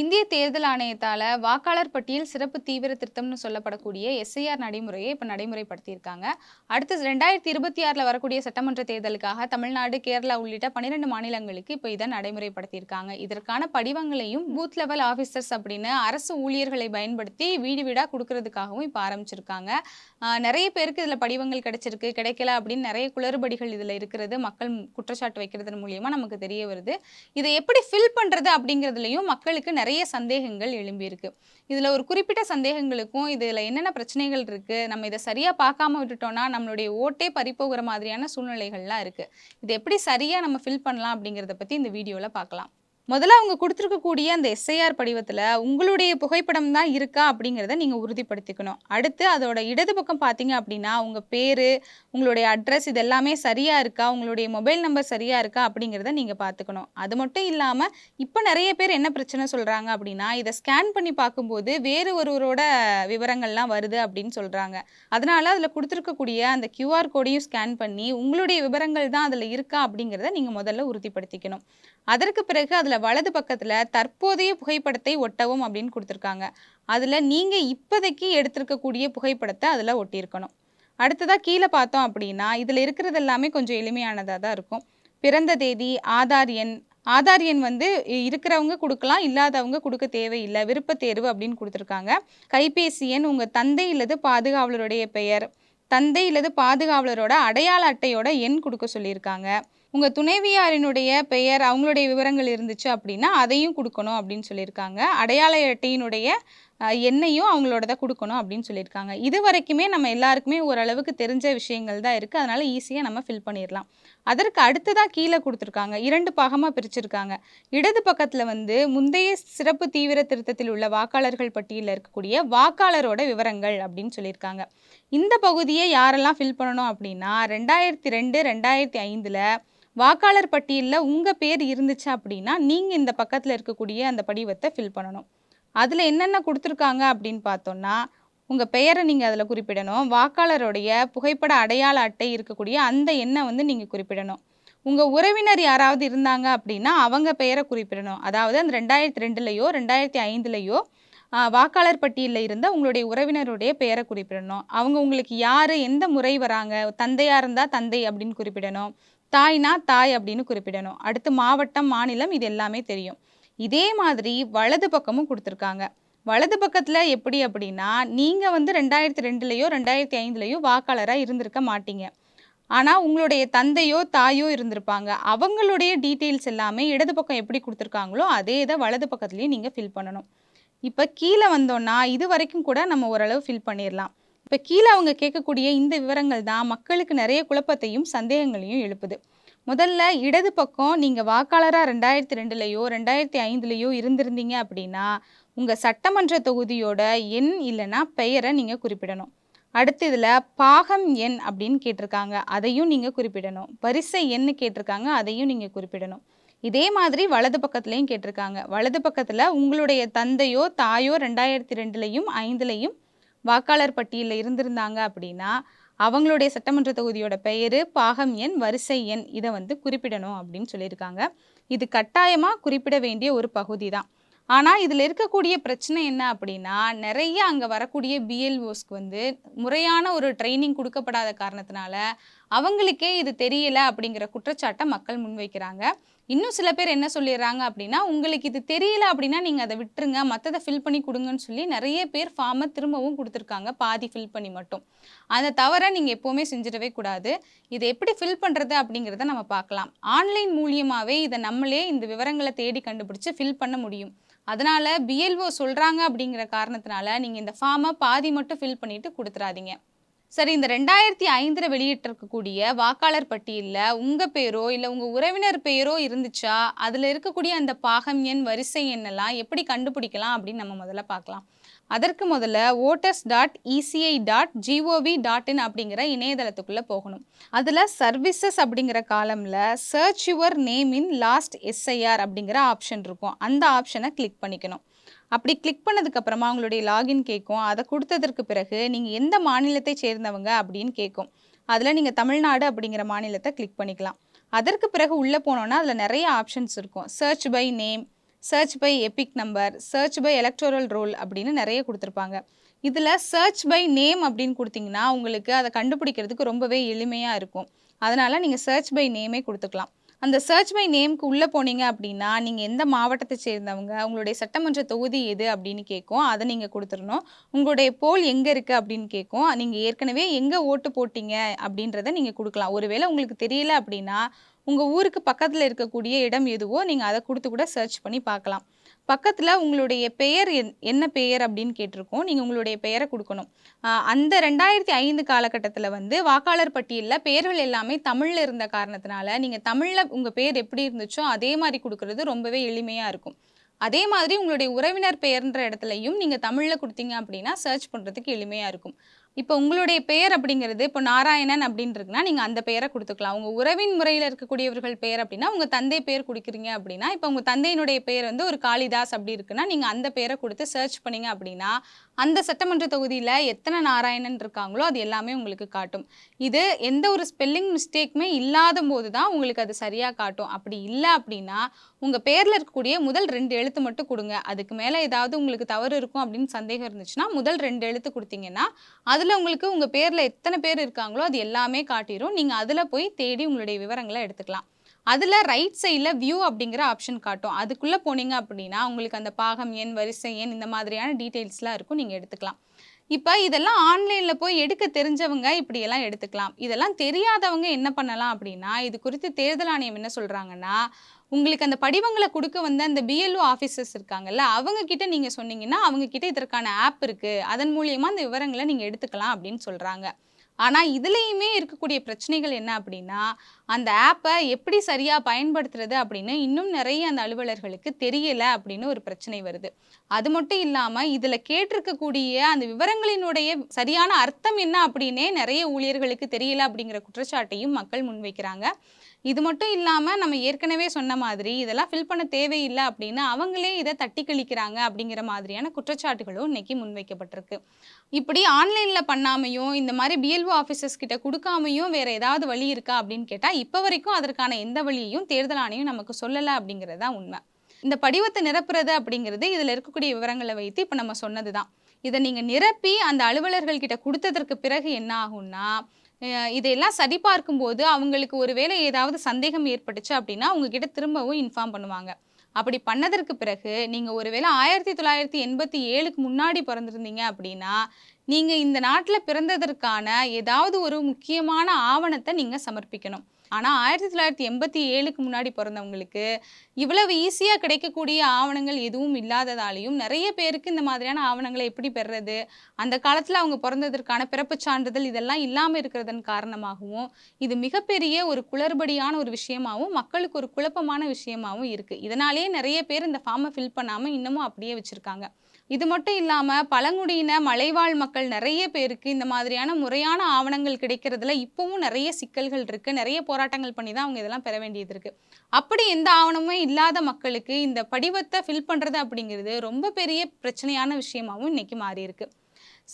இந்திய தேர்தல் ஆணையத்தால் வாக்காளர் பட்டியல் சிறப்பு தீவிர திருத்தம்னு சொல்லப்படக்கூடிய எஸ்ஐஆர் நடைமுறையை இப்போ நடைமுறைப்படுத்தியிருக்காங்க. அடுத்து ரெண்டாயிரத்தி இருபத்தி ஆறில் வரக்கூடிய சட்டமன்ற தேர்தலுக்காக தமிழ்நாடு கேரளா உள்ளிட்ட பன்னிரெண்டு மாநிலங்களுக்கு இப்போ இதை நடைமுறைப்படுத்தியிருக்காங்க. இதற்கான படிவங்களையும் பூத் லெவல் ஆஃபீஸர்ஸ் அப்படின்னு அரசு ஊழியர்களை பயன்படுத்தி வீடு வீடாக கொடுக்கறதுக்காகவும் இப்போ ஆரம்பிச்சிருக்காங்க. நிறைய பேருக்கு இதில் படிவங்கள் கிடைச்சிருக்கு கிடைக்கல அப்படின்னு நிறைய குளறுபடிகள் இதில் இருக்கிறது. மக்கள் குற்றச்சாட்டு வைக்கிறதன் மூலியமாக நமக்கு தெரிய வருது. இதை எப்படி ஃபில் பண்ணுறது அப்படிங்கிறதுலையும் மக்களுக்கு நிறைய சந்தேகங்கள் எழும்பியிருக்கு. இதில் ஒரு குறிப்பிட்ட சந்தேகங்களுக்கும் இதில் என்னென்ன பிரச்சனைகள் இருக்குது நம்ம இதை சரியாக பார்க்காம விட்டுட்டோம்னா நம்மளுடைய ஓட்டே பறிப்போகிற மாதிரியான சூழ்நிலைகள்லாம் இருக்குது இது எப்படி சரியாக நம்ம ஃபில் பண்ணலாம் அப்படிங்கிறத பற்றி இந்த வீடியோவில் பார்க்கலாம். முதல்ல அவங்க கொடுத்துருக்கக்கூடிய அந்த எஸ்ஐஆர் படிவத்தில் உங்களுடைய புகைப்படம் தான் இருக்கா அப்படிங்கிறத நீங்கள் உறுதிப்படுத்திக்கணும். அடுத்து அதோட இடது பக்கம் பார்த்தீங்க அப்படின்னா உங்கள் பேர் உங்களுடைய அட்ரஸ் இது எல்லாமே சரியாக இருக்கா உங்களுடைய மொபைல் நம்பர் சரியாக இருக்கா அப்படிங்கிறத நீங்கள் பார்த்துக்கணும் அது மட்டும் இல்லாமல் இப்போ நிறைய பேர் என்ன பிரச்சனை சொல்கிறாங்க அப்படின்னா இதை ஸ்கேன் பண்ணி பார்க்கும்போது வேறு ஒருவரோட விவரங்கள்லாம் வருது அப்படின்னு சொல்கிறாங்க அதனால் அதில் கொடுத்துருக்கக்கூடிய அந்த கியூஆர் கோடையும் ஸ்கேன் பண்ணி உங்களுடைய விவரங்கள் தான் அதில் இருக்கா அப்படிங்கிறத நீங்கள் முதல்ல உறுதிப்படுத்திக்கணும். அதற்கு பிறகு அதில் வலது பக்கத்தில் தற்போதைய புகைப்படத்தை ஒட்டவும் அப்படின்னு கொடுத்துருக்காங்க. அதில் நீங்கள் இப்போதைக்கு எடுத்திருக்கக்கூடிய புகைப்படத்தை அதில் ஒட்டியிருக்கணும். அடுத்ததாக கீழே பார்த்தோம் அப்படின்னா இதில் இருக்கிறது எல்லாமே கொஞ்சம் எளிமையானதாக தான் இருக்கும். பிறந்த தேதி ஆதார் எண் ஆதார் எண் வந்து இருக்கிறவங்க கொடுக்கலாம் இல்லாதவங்க கொடுக்க தேவையில்லை. விருப்ப தேர்வு அப்படின்னு கொடுத்துருக்காங்க. கைபேசி எண் உங்கள் தந்தை இல்லது பாதுகாவலருடைய பெயர். தந்தை இல்லது பாதுகாவலரோட அடையாள அட்டையோட எண் கொடுக்க சொல்லியிருக்காங்க. உங்கள் துணைவியாரினுடைய பெயர் அவங்களுடைய விவரங்கள் இருந்துச்சு அப்படின்னா அதையும் கொடுக்கணும் அப்படின்னு சொல்லியிருக்காங்க. அடையாள அட்டையினுடைய அஹ், அவங்களோட தான் கொடுக்கணும் அப்படின்னு சொல்லியிருக்காங்க. இது வரைக்குமே நம்ம எல்லாருக்குமே ஓரளவுக்கு தெரிஞ்ச விஷயங்கள் தான் இருக்குது அதனால் ஈஸியாக நம்ம ஃபில் பண்ணிடலாம் அதற்கு அடுத்ததாக கீழே கொடுத்துருக்காங்க. இரண்டு பாகமாக பிரிச்சிருக்காங்க. இடது பக்கத்தில் வந்து முந்தைய சிறப்பு தீவிர திருத்தத்தில் உள்ள வாக்காளர்கள் பட்டியலில் இருக்கக்கூடிய வாக்காளரோட விவரங்கள் அப்படின்னு சொல்லியிருக்காங்க. இந்த பகுதியை யாரெல்லாம் ஃபில் பண்ணணும் அப்படின்னா ரெண்டாயிரத்தி ரெண்டு ரெண்டாயிரத்தி ஐந்தில் வாக்காளர் பட்டியலில் உங்கள் பேர் இருந்துச்சு அப்படின்னா நீங்கள் இந்த பக்கத்தில் இருக்கக்கூடிய அந்த படிவத்தை ஃபில் பண்ணணும். அதில் என்னென்ன கொடுத்துருக்காங்க அப்படின்னு பார்த்தோம்னா உங்கள் பெயரை நீங்கள் அதில் குறிப்பிடணும் வாக்காளருடைய புகைப்பட அடையாள அட்டை இருக்கக்கூடிய அந்த எண்ணை வந்து நீங்கள் குறிப்பிடணும். உங்கள் உறவினர் யாராவது இருந்தாங்க அப்படின்னா அவங்க பெயரை குறிப்பிடணும். அதாவது அந்த ரெண்டாயிரத்தி ரெண்டுலேயோ ரெண்டாயிரத்தி ஐந்துலேயோ வாக்காளர் பட்டியலில் இருந்த உங்களுடைய உறவினருடைய பெயரை குறிப்பிடணும். அவங்க உங்களுக்கு யார் எந்த முறை வராங்க தந்தையாக இருந்தால் தந்தை அப்படின்னு குறிப்பிடணும் தாய்னா தாய் அப்படின்னு குறிப்பிடணும். அடுத்து மாவட்டம் மாநிலம் இது எல்லாமே தெரியும். இதே மாதிரி வலது பக்கமும் கொடுத்துருக்காங்க. வலது பக்கத்தில் எப்படி அப்படின்னா நீங்கள் வந்து ரெண்டாயிரத்தி ரெண்டுலேயோ ரெண்டாயிரத்தி ஐந்துலேயோ வாக்காளராக இருந்திருக்க மாட்டீங்க. ஆனால் உங்களுடைய தந்தையோ தாயோ இருந்திருப்பாங்க. அவங்களுடைய டீட்டெயில்ஸ் எல்லாமே இடது பக்கம் எப்படி கொடுத்துருக்காங்களோ அதே இதை வலது பக்கத்துலேயும் நீங்கள் ஃபில் பண்ணணும். இப்போ கீழே வந்தோன்னா இது வரைக்கும் கூட நம்ம ஓரளவு ஃபில் பண்ணிடலாம் இப்போ கீழே அவங்க கேட்கக்கூடிய இந்த விவரங்கள் தான் மக்களுக்கு நிறைய குழப்பத்தையும் சந்தேகங்களையும் எழுப்புது. முதல்ல இடது பக்கம் நீங்கள் வாக்காளராக ரெண்டாயிரத்தி ரெண்டுலேயோ ரெண்டாயிரத்தி ஐந்துலேயோ இருந்திருந்தீங்க அப்படின்னா உங்கள் சட்டமன்ற தொகுதியோட எண் இல்லைன்னா பெயரை நீங்கள் குறிப்பிடணும். அடுத்து இதில் பாகம் எண் அப்படின்னு கேட்டிருக்காங்க. அதையும் நீங்கள் குறிப்பிடணும். வரிசை எண்ணு கேட்டிருக்காங்க. அதையும் நீங்கள் குறிப்பிடணும். இதே மாதிரி வலது பக்கத்துலேயும் கேட்டிருக்காங்க. வலது பக்கத்தில் உங்களுடைய தந்தையோ தாயோ ரெண்டாயிரத்தி ரெண்டுலேயும் ஐந்துலேயும் வாக்காளர் பட்டியலில் இருந்திருந்தாங்க அப்படின்னா அவங்களுடைய சட்டமன்ற தொகுதியோட பெயர் பாகம் எண் வரிசை எண். இதை வந்து குறிப்பிடணும் அப்படின்னு சொல்லியிருக்காங்க. இது கட்டாயமாக குறிப்பிட வேண்டிய ஒரு பகுதி தான் ஆனால் இதில் இருக்கக்கூடிய பிரச்சனை என்ன அப்படின்னா நிறைய அங்கே வரக்கூடிய பிஎல்ஓஸ்க்கு வந்து முறையான ஒரு ட்ரைனிங் கொடுக்கப்படாத காரணத்தினால அவங்களுக்கே இது தெரியல அப்படிங்கிற குற்றச்சாட்டை மக்கள் முன்வைக்கிறாங்க. இன்னும் சில பேர் என்ன சொல்லிடுறாங்க அப்படின்னா உங்களுக்கு இது தெரியல அப்படின்னா நீங்கள் அதை விட்டுருங்க. மற்றதை ஃபில் பண்ணி கொடுங்கன்னு சொல்லி நிறைய பேர் ஃபார்மை திரும்பவும் கொடுத்துருக்காங்க. பாதி ஃபில் பண்ணி மட்டும். அதை தவிர நீங்கள் எப்போவுமே செஞ்சிடவே கூடாது. இதை எப்படி ஃபில் பண்ணுறது அப்படிங்கிறத நம்ம பார்க்கலாம். ஆன்லைன் மூலியமாகவே இதை நம்மளே இந்த விவரங்களை தேடி கண்டுபிடிச்சு ஃபில் பண்ண முடியும். அதனால் பிஎல்ஓ சொல்கிறாங்க அப்படிங்கிற காரணத்தினால நீங்கள் இந்த ஃபார்மை பாதி மட்டும் ஃபில் பண்ணிவிட்டு கொடுத்துறாதீங்க. சரி இந்த ரெண்டாயிரத்தி ஐந்தில் வெளியிட்டிருக்கக்கூடிய வாக்காளர் பட்டியலில் உங்கள் பேரோ இல்லை உங்கள் உறவினர் பெயரோ இருந்துச்சா? அதில் இருக்கக்கூடிய அந்த பாகம் எண் வரிசை எண்ணெல்லாம் எப்படி கண்டுபிடிக்கலாம் அப்படின்னு நம்ம முதல்ல பார்க்கலாம். அதற்கு முதல்ல voters dot E C I dot G O V dot in அப்படிங்கிற இணையதளத்துக்குள்ளே போகணும். அதில் சர்வீசஸ் அப்படிங்கிற காலமில் search your name in last S I R அப்படிங்கிற ஆப்ஷன் இருக்கும். அந்த ஆப்ஷனை கிளிக் பண்ணிக்கணும். அப்படி கிளிக் பண்ணதுக்கப்புறமா உங்களுடைய லாகின் கேட்கும் அதை கொடுத்ததற்கு பிறகு நீங்கள் எந்த மாநிலத்தை சேர்ந்தவங்க அப்படின்னு கேட்கும் அதில் நீங்கள் தமிழ்நாடு அப்படிங்கிற மாநிலத்தை கிளிக் பண்ணிக்கலாம். அதற்கு பிறகு உள்ளே போனோன்னா அதில் நிறைய ஆப்ஷன்ஸ் இருக்கும். Search by name search by EPIC number search by electoral roll அப்படின்னு நிறைய கொடுத்துருப்பாங்க. இதில் சர்ச் பை நேம் அப்படின்னு கொடுத்தீங்கன்னா உங்களுக்கு அதை கண்டுபிடிக்கிறதுக்கு ரொம்பவே எளிமையாக இருக்கும். அதனால் நீங்கள் சர்ச் பை நேமே கொடுத்துக்கலாம். அந்த சர்ச் பை நேம்க்கு உள்ளே போனீங்க அப்படின்னா நீங்கள் எந்த மாவட்டத்தை சேர்ந்தவங்க உங்களுடைய சட்டமன்ற தொகுதி எது அப்படின்னு கேட்கும். அதை நீங்கள் கொடுத்துடணும். உங்களுடைய போல் எங்கே இருக்குது அப்படின்னு கேட்கும். நீங்கள் ஏற்கனவே எங்கே ஓட்டு போட்டீங்க அப்படின்றத நீங்கள் கொடுக்கலாம். ஒருவேளை உங்களுக்கு தெரியல அப்படின்னா உங்கள் ஊருக்கு பக்கத்தில் இருக்கக்கூடிய இடம் எதுவோ நீங்கள் அதை கொடுத்து கூட சர்ச் பண்ணி பார்க்கலாம். பக்கத்தில் உங்களுடைய பெயர் என் என்ன பெயர் அப்படின்னு கேட்டிருக்கோம். நீங்கள் உங்களுடைய பெயரை கொடுக்கணும். அந்த ரெண்டாயிரத்தி ஐந்து காலகட்டத்தில் வந்து வாக்காளர் பட்டியலில் பெயர்கள் எல்லாமே தமிழில் இருந்த காரணத்தினால நீங்கள் தமிழில் உங்கள் பெயர் எப்படி இருந்துச்சோ அதே மாதிரி கொடுக்கறது ரொம்பவே எளிமையாக இருக்கும். அதே மாதிரி உங்களுடைய உறவினர் பெயர்ன்ற இடத்துலையும் நீங்கள் தமிழில் கொடுத்தீங்க அப்படின்னா சர்ச் பண்ணுறதுக்கு எளிமையாக இருக்கும். இப்போ உங்களுடைய பெயர் அப்படிங்கிறது இப்போ நாராயணன் அப்படின்னு இருக்குன்னா நீங்கள் அந்த பெயரை கொடுத்துக்கலாம். உங்கள் உறவின் முறையில் இருக்கக்கூடியவர்கள் பெயர் அப்படின்னா உங்கள் தந்தை பெயர் கொடுக்குறீங்க அப்படின்னா இப்போ உங்கள் தந்தையினுடைய பெயர் வந்து ஒரு காளிதாஸ் அப்படி இருக்குன்னா நீங்கள் அந்த பெயரை கொடுத்து சர்ச் பண்ணீங்க அப்படின்னா அந்த சட்டமன்ற தொகுதியில் எத்தனை நாராயணன் இருக்காங்களோ அது எல்லாமே உங்களுக்கு காட்டும். இது எந்த ஒரு ஸ்பெல்லிங் மிஸ்டேக்குமே இல்லாத போது தான் உங்களுக்கு அது சரியாக காட்டும். அப்படி இல்லை அப்படின்னா உங்கள் பேரில் இருக்கக்கூடிய முதல் ரெண்டு எழுத்து மட்டும் கொடுங்க. அதுக்கு மேலே ஏதாவது உங்களுக்கு தவறு இருக்கும் அப்படின்னு சந்தேகம் இருந்துச்சுன்னா முதல் ரெண்டு எழுத்து கொடுத்தீங்கன்னா அதில் உங்களுக்கு உங்கள் பேரில் எத்தனை பேர் இருக்காங்களோ அது எல்லாமே காட்டிடும் நீங்கள் அதில் போய் தேடி உங்களுடைய விவரங்களை எடுத்துக்கலாம். அதில் ரைட் சைடில் வியூ அப்படிங்கிற ஆப்ஷன் காட்டும். அதுக்குள்ளே போனீங்க அப்படின்னா உங்களுக்கு அந்த பாகம் எண் வரிசை எண் இந்த மாதிரியான டீட்டெயில்ஸ்லாம் இருக்கும் நீங்கள் எடுத்துக்கலாம். இப்போ இதெல்லாம் ஆன்லைனில் போய் எடுக்க தெரிஞ்சவங்க இப்படியெல்லாம் எடுத்துக்கலாம். இதெல்லாம் தெரியாதவங்க என்ன பண்ணலாம் அப்படின்னா இது குறித்து தேர்தல் ஆணையம் என்ன சொல்கிறாங்கன்னா உங்களுக்கு அந்த படிவங்களை கொடுக்க வந்த அந்த பிஎல்ஓ ஆஃபீஸர்ஸ் இருக்காங்கல்ல அவங்க கிட்ட நீங்கள் சொன்னீங்கன்னா அவங்க கிட்ட இதற்கான ஆப் இருக்குது அதன் மூலியமாக அந்த விவரங்களை நீங்கள் எடுத்துக்கலாம் அப்படின்னு சொல்கிறாங்க ஆனால் இதுலேயுமே இருக்கக்கூடிய பிரச்சனைகள் என்ன அப்படின்னா அந்த ஆப்பை எப்படி சரியாக பயன்படுத்துறது அப்படின்னு இன்னும் நிறைய அந்த அலுவலர்களுக்கு தெரியலை அப்படின்னு ஒரு பிரச்சனை வருது. அது மட்டும் இல்லாமல் இதில் கேட்டிருக்கக்கூடிய அந்த விவரங்களினுடைய சரியான அர்த்தம் என்ன அப்படின்னே நிறைய ஊழியர்களுக்கு தெரியல அப்படிங்கிற குற்றச்சாட்டையும் மக்கள் முன்வைக்கிறாங்க. இது மட்டும் இல்லாமல் நம்ம ஏற்கனவே சொன்ன மாதிரி இதெல்லாம் ஃபில் பண்ண தேவையில்லை அப்படின்னு அவங்களே இதை தட்டி கழிக்கிறாங்க அப்படிங்கிற மாதிரியான குற்றச்சாட்டுகளும் இன்னைக்கு முன்வைக்கப்பட்டிருக்கு. இப்படி ஆன்லைனில் பண்ணாமையும் இந்த மாதிரி பிஎல்ஓ ஆஃபீஸர்ஸ் கிட்ட கொடுக்காமையும் வேற ஏதாவது வழி இருக்கா அப்படின்னு கேட்டால் இப்போ வரைக்கும் அதற்கான எந்த வழியையும் தேர்தல் ஆணையம் நமக்கு சொல்லலை அப்படிங்கிறது தான் உண்மை. இந்த படிவத்தை நிரப்புறது அப்படிங்கிறது இதில் இருக்கக்கூடிய விவரங்களை வைத்து இப்போ நம்ம சொன்னது தான் இதை நீங்கள் நிரப்பி அந்த அலுவலர்கள் கிட்ட கொடுத்ததற்கு பிறகு என்ன ஆகும்னா இதையெல்லாம் சரி பார்க்கும்போது அவங்களுக்கு ஒருவேளை ஏதாவது சந்தேகம் ஏற்பட்டுச்சு அப்படின்னா உங்ககிட்ட திரும்பவும் இன்ஃபார்ம் பண்ணுவாங்க. அப்படி பண்ணதற்கு பிறகு நீங்கள் ஒருவேளை ஆயிரத்தி தொள்ளாயிரத்தி எண்பத்தி ஏழுக்கு முன்னாடி பிறந்திருந்தீங்க அப்படின்னா நீங்கள் இந்த நாட்டில் பிறந்ததற்கான ஏதாவது ஒரு முக்கியமான ஆவணத்தை நீங்கள் சமர்ப்பிக்கணும். ஆனால் ஆயிரத்தி தொள்ளாயிரத்தி எண்பத்தி ஏழுக்கு முன்னாடி பிறந்தவங்களுக்கு இவ்வளவு ஈஸியாக கிடைக்கக்கூடிய ஆவணங்கள் எதுவும் இல்லாததாலையும் நிறைய பேருக்கு இந்த மாதிரியான ஆவணங்களை எப்படி பெறுறது அந்த காலத்தில் அவங்க பிறந்ததற்கான பிறப்புச் சான்றிதழ் இதெல்லாம் இல்லாமல் இருக்கிறதன் காரணமாகவும் இது மிகப்பெரிய ஒரு குளறுபடியான ஒரு விஷயமாவும் மக்களுக்கு ஒரு குழப்பமான விஷயமாவும் இருக்குது இதனாலேயே நிறைய பேர் இந்த ஃபார்மை ஃபில் பண்ணாமல் இன்னமும் அப்படியே வச்சுருக்காங்க. இது மட்டும் இல்லாமல் பழங்குடியின மலைவாழ் மக்கள் நிறைய பேருக்கு இந்த மாதிரியான முறையான ஆவணங்கள் கிடைக்கிறதுல இப்போவும் நிறைய சிக்கல்கள் இருக்குது நிறைய போராட்டங்கள் பண்ணி தான் அவங்க இதெல்லாம் பெற வேண்டியது இருக்குது அப்படி எந்த ஆவணமும் இல்லாத மக்களுக்கு இந்த படிவத்தை ஃபில் பண்ணுறது அப்படிங்கிறது ரொம்ப பெரிய பிரச்சனையான விஷயமாகவும் இன்னைக்கு மாறி இருக்கு.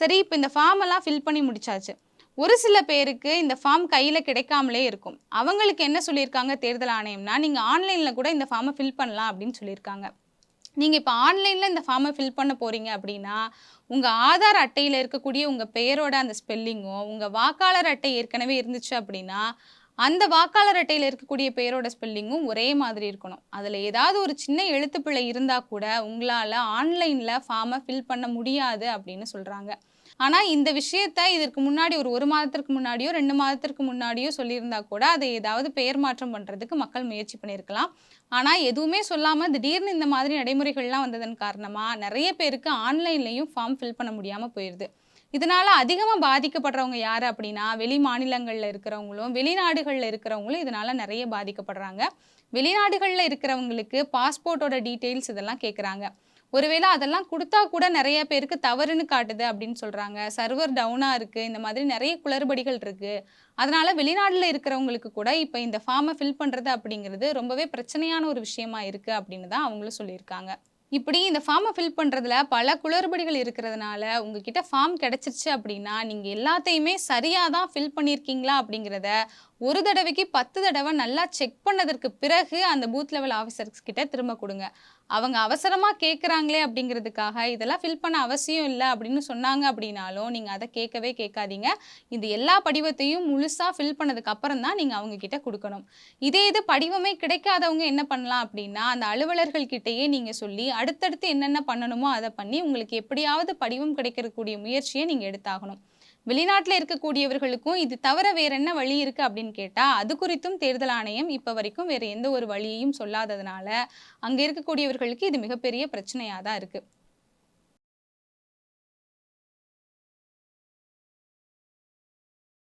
சரி இப்போ இந்த ஃபார்ம் எல்லாம் ஃபில் பண்ணி முடிச்சாச்சு. ஒரு சில பேருக்கு இந்த ஃபார்ம் கையில் கிடைக்காமலே இருக்கும். அவங்களுக்கு என்ன சொல்லியிருக்காங்க? தேர்தல் ஆணையம்னா நீங்கள் ஆன்லைனில் கூட இந்த ஃபார்மை ஃபில் பண்ணலாம் அப்படின்னு சொல்லியிருக்காங்க. நீங்கள் இப்போ ஆன்லைனில் இந்த ஃபார்மை ஃபில் பண்ண போகிறீங்க அப்படின்னா உங்கள் ஆதார் அட்டையில் இருக்கக்கூடிய உங்கள் பெயரோட அந்த ஸ்பெல்லிங்கும் உங்கள் வாக்காளர் அட்டை ஏற்கனவே இருந்துச்சு அப்படின்னா அந்த வாக்காளர் அட்டையில் இருக்கக்கூடிய பெயரோட ஸ்பெல்லிங்கும் ஒரே மாதிரி இருக்கணும். அதில் ஏதாவது ஒரு சின்ன எழுத்துப்பிழை இருந்தால் கூட உங்களால் ஆன்லைனில் ஃபார்மை ஃபில் பண்ண முடியாது அப்படின்னு சொல்கிறாங்க ஆனால் இந்த விஷயத்த இதற்கு முன்னாடி ஒரு ஒரு மாதத்திற்கு முன்னாடியோ ரெண்டு மாதத்திற்கு முன்னாடியோ சொல்லியிருந்தா கூட அதை ஏதாவது பெயர் மாற்றம் பண்ணுறதுக்கு மக்கள் முயற்சி பண்ணியிருக்கலாம். ஆனால் எதுவுமே சொல்லாமல் திடீர்னு இந்த மாதிரி நடைமுறைகள்லாம் வந்ததன் காரணமாக நிறைய பேருக்கு ஆன்லைன்லேயும் ஃபார்ம் ஃபில் பண்ண முடியாமல் போயிடுது இதனால் அதிகமாக பாதிக்கப்படுறவங்க யார் அப்படின்னா வெளி மாநிலங்களில் இருக்கிறவங்களும் வெளிநாடுகளில் இருக்கிறவங்களும் இதனால் நிறைய பாதிக்கப்படுறாங்க. வெளிநாடுகளில் இருக்கிறவங்களுக்கு பாஸ்போர்ட்டோட டீட்டெயில்ஸ் இதெல்லாம் கேட்குறாங்க ஒருவேளை அதெல்லாம் கொடுத்தா கூட நிறைய பேருக்கு தவறுன்னு காட்டுது அப்படின்னு சொல்கிறாங்க சர்வர் டவுனாக இருக்குது இந்த மாதிரி நிறைய குளறுபடிகள் இருக்குது அதனால வெளிநாட்டில் இருக்கிறவங்களுக்கு கூட இப்போ இந்த ஃபார்மை ஃபில் பண்ணுறது அப்படிங்கிறது ரொம்பவே பிரச்சனையான ஒரு விஷயமா இருக்குது அப்படின்னு தான் அவங்களும் சொல்லியிருக்காங்க. இப்படி இந்த ஃபார்மை ஃபில் பண்ணுறதுல பல குளறுபடிகள் இருக்கிறதுனால உங்ககிட்ட ஃபார்ம் கிடச்சிருச்சு அப்படின்னா நீங்கள் எல்லாத்தையுமே சரியாக தான் ஃபில் பண்ணியிருக்கீங்களா அப்படிங்கிறத ஒரு தடவைக்கு பத்து தடவை நல்லா செக் பண்ணதற்கு பிறகு அந்த பூத் லெவல் ஆஃபீஸர்ஸ் கிட்ட திரும்ப கொடுங்க. அவங்க அவசரமாக கேட்குறாங்களே அப்படிங்கிறதுக்காக இதெல்லாம் ஃபில் பண்ண அவசியம் இல்லை அப்படின்னு சொன்னாங்க அப்படின்னாலும் நீங்கள் அதை கேட்கவே கேட்காதீங்க. இந்த எல்லா படிவத்தையும் முழுசாக ஃபில் பண்ணதுக்கு அப்புறம் தான் நீங்கள் அவங்கக்கிட்ட கொடுக்கணும். இதே இது படிவமே கிடைக்காதவங்க என்ன பண்ணலாம் அப்படின்னா அந்த அலுவலர்கள்கிட்டயே நீங்கள் சொல்லி அடுத்தடுத்து என்னென்ன பண்ணணுமோ அதை பண்ணி உங்களுக்கு எப்படியாவது படிவம் கிடைக்கக்கூடிய முயற்சியை நீங்கள் எடுத்தாகணும். வெளிநாட்டில் இருக்கக்கூடியவர்களுக்கும் இது தவிர வேற என்ன வழி இருக்கு அப்படின்னு கேட்டா அது குறித்தும் தேர்தல் ஆணையம் இப்ப வரைக்கும் வேற எந்த ஒரு வழியையும் சொல்லாததுனால அங்க இருக்கக்கூடியவர்களுக்கு இது மிகப்பெரிய பிரச்சனையா தான் இருக்கு.